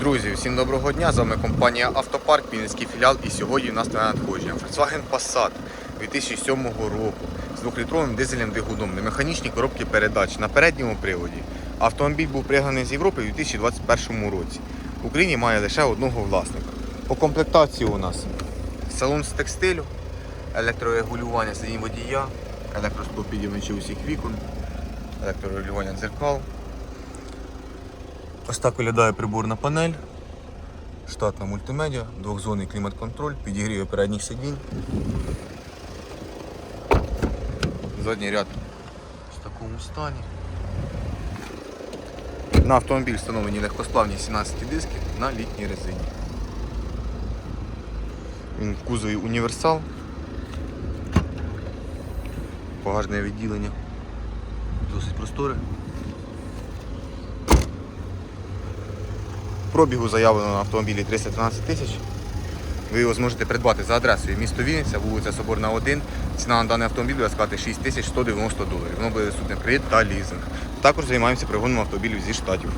Друзі, всім доброго дня! З вами компанія Автопарк, Вінницький філіал. І сьогодні у нас на надходження Volkswagen Passat 2007 року з 2-літровим дизельним двигуном на механічній коробці передач на передньому приводі. Автомобіль був пригнаний з Європи у 2021 році. В Україні має лише одного власника. По комплектації у нас салон з текстилю, електрорегулювання сидінь водія, електростопідівничі усіх вікон, електрорегулювання дзеркал. Ось так виглядає приборна панель. Штатна мультимедіа, двохзонний клімат-контроль, підігріє передніх сидінь. Задній ряд в такому стані. На автомобіль встановлені легкосплавні 17 диски на літній резині. Він в кузові універсал. Багажне відділення. Досить просторе. Пробігу заявлено на автомобілі 313 тисяч. Ви його зможете придбати за адресою місто Вінниця, вулиця Соборна 1. Ціна на даний автомобіль буде складати 6190 доларів. Воно буде в кредит та лізинг. Також займаємося пригоном автомобілів зі штатів.